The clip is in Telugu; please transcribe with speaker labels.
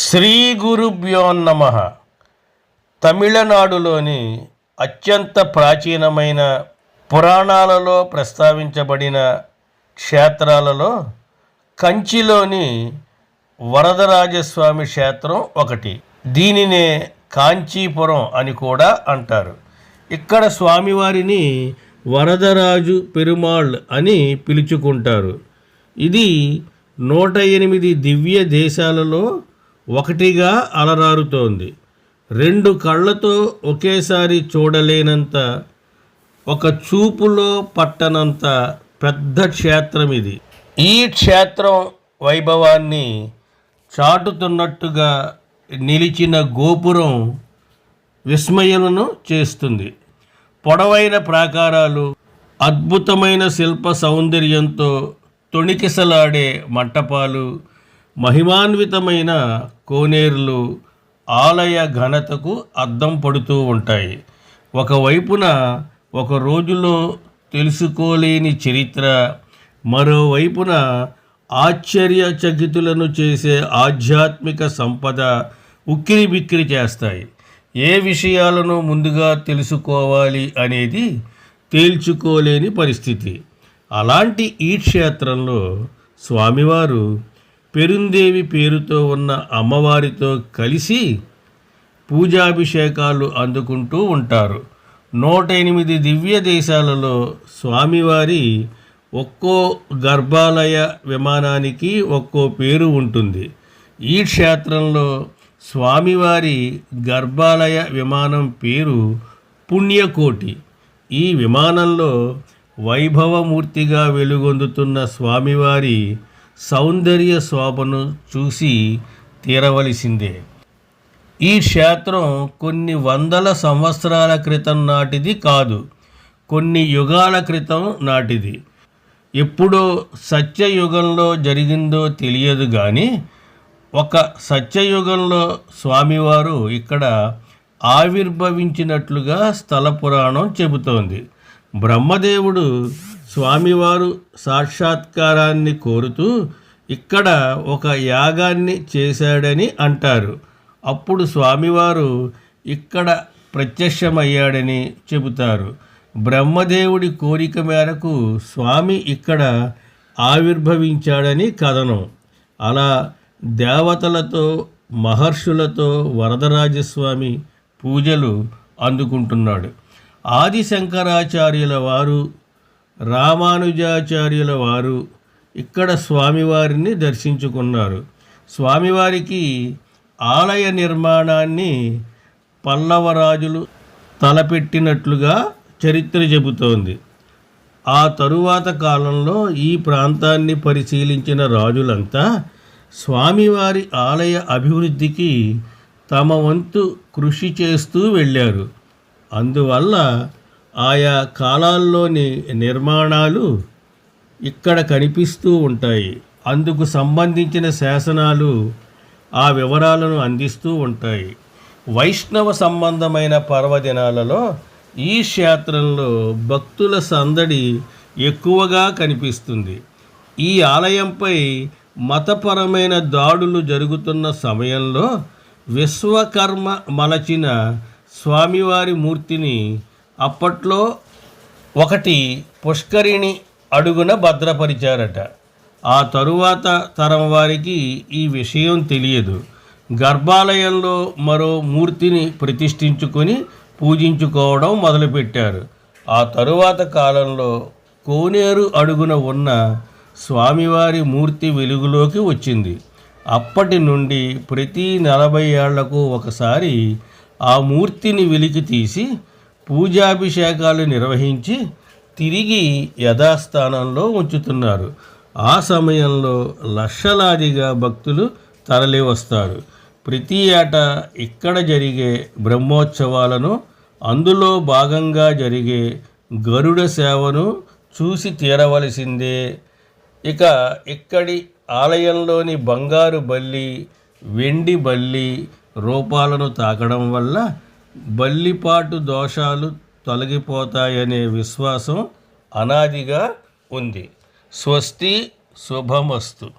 Speaker 1: శ్రీ గురుభ్యో నమ. తమిళనాడులోని అత్యంత ప్రాచీనమైన పురాణాలలో ప్రస్తావించబడిన క్షేత్రాలలో కంచిలోని వరదరాజస్వామి క్షేత్రం ఒకటి. దీనినే కాంచీపురం అని కూడా అంటారు. ఇక్కడ స్వామివారిని వరదరాజు పెరుమాళ్ అని పిలుచుకుంటారు. ఇది నూట ఎనిమిది దివ్య దేశాలలో ఒకటిగా అలరారుతోంది. రెండు కళ్ళతో ఒకేసారి చూడలేనంత ఒక చూపులో పట్టనంత పెద్ద క్షేత్రం ఇది. ఈ క్షేత్రం వైభవాన్ని చాటుతున్నట్టుగా నిలిచిన గోపురం విస్మయలను చేస్తుంది. పొడవైన ప్రాకారాలు అద్భుతమైన శిల్ప సౌందర్యంతో తొణికిసలాడే మంటపాలు మహిమాన్వితమైన కోనేరులు ఆలయ ఘనతకు అద్దం పడుతూ ఉంటాయి. ఒకవైపున ఒక రోజులో తెలుసుకోలేని చరిత్ర మరోవైపున ఆశ్చర్యచకితులను చేసే ఆధ్యాత్మిక సంపద ఉక్కిరి బిక్కిరి చేస్తాయి. ఏ విషయాలను ముందుగా తెలుసుకోవాలి అనేది తేల్చుకోలేని పరిస్థితి. అలాంటి ఈ క్షేత్రంలో స్వామివారు పెరుందేవి పేరుతో ఉన్న అమ్మవారితో కలిసి పూజాభిషేకాలు అందుకుంటూ ఉంటారు. నూట ఎనిమిది దివ్య దేశాలలో స్వామివారి ఒక్కో గర్భాలయ విమానానికి ఒక్కో పేరు ఉంటుంది. ఈ క్షేత్రంలో స్వామివారి గర్భాలయ విమానం పేరు పుణ్యకోటి. ఈ విమానంలో వైభవమూర్తిగా వెలుగొందుతున్న స్వామివారి సౌందర్య శోభను చూసి తీరవలసిందే. ఈ క్షేత్రం కొన్ని వందల సంవత్సరాల క్రితం నాటిది కాదు కొన్ని యుగాల క్రితం నాటిది. ఎప్పుడో సత్యయుగంలో జరిగిందో తెలియదు కానీ ఒక సత్యయుగంలో స్వామివారు ఇక్కడ ఆవిర్భవించినట్లుగా స్థల పురాణం చెబుతోంది. బ్రహ్మదేవుడు స్వామివారు సాక్షాత్కారాన్ని కోరుతూ ఇక్కడ ఒక యాగాన్ని చేశాడని అంటారు. అప్పుడు స్వామివారు ఇక్కడ ప్రత్యక్షమయ్యాడని చెబుతారు. బ్రహ్మదేవుడి కోరిక మేరకు స్వామి ఇక్కడ ఆవిర్భవించాడని కథనం. అలా దేవతలతో మహర్షులతో వరదరాజస్వామి పూజలు అందుకుంటున్నాడు. ఆది శంకరాచార్యుల వారు రామానుజాచార్యుల వారు ఇక్కడ స్వామివారిని దర్శించుకున్నారు. స్వామివారికి ఆలయ నిర్మాణాన్ని పల్లవరాజులు తలపెట్టినట్లుగా చరిత్ర చెబుతోంది. ఆ తరువాత కాలంలో ఈ ప్రాంతాన్ని పరిశీలించిన రాజులంతా స్వామివారి ఆలయ అభివృద్ధికి తమ వంతు కృషి చేస్తూ వెళ్ళారు. అందువల్ల ఆయా కాలాల్లోని నిర్మాణాలు ఇక్కడ కనిపిస్తూ ఉంటాయి. అందుకు సంబంధించిన శాసనాలు ఆ వివరాలను అందిస్తూ ఉంటాయి. వైష్ణవ సంబంధమైన పర్వదినాలలో ఈ క్షేత్రంలో భక్తుల సందడి ఎక్కువగా కనిపిస్తుంది. ఈ ఆలయంపై మతపరమైన దాడులు జరుగుతున్న సమయంలో విశ్వకర్మ మలచిన స్వామివారి మూర్తిని అప్పట్లో ఒకటి పుష్కరిణి అడుగున భద్రపరిచారట. ఆ తరువాత తరం వారికి ఈ విషయం తెలియదు. గర్భాలయంలో మరో మూర్తిని ప్రతిష్ఠించుకొని పూజించుకోవడం మొదలుపెట్టారు. ఆ తరువాత కాలంలో కోనేరు అడుగున ఉన్న స్వామివారి మూర్తి వెలుగులోకి వచ్చింది. అప్పటి నుండి ప్రతి నలభై ఏళ్ళకు ఒకసారి ఆ మూర్తిని వెలికి తీసి పూజాభిషేకాలు నిర్వహించి తిరిగి యథాస్థానంలో ఉంచుతున్నారు. ఆ సమయంలో లక్షలాదిగా భక్తులు తరలివస్తారు ప్రతి ఏటా ఇక్కడ జరిగే బ్రహ్మోత్సవాలను అందులో భాగంగా జరిగే గరుడ సేవను చూసి తీరవలసిందే. ఇక ఇక్కడి ఆలయంలోని బంగారు బల్లి వెండి బల్లి రూపాలను తాకడం వల్ల బల్లిపాటు దోషాలు తొలగిపోతాయనే విశ్వాసం అనాదిగా ఉంది. స్వస్తి శుభమస్తు.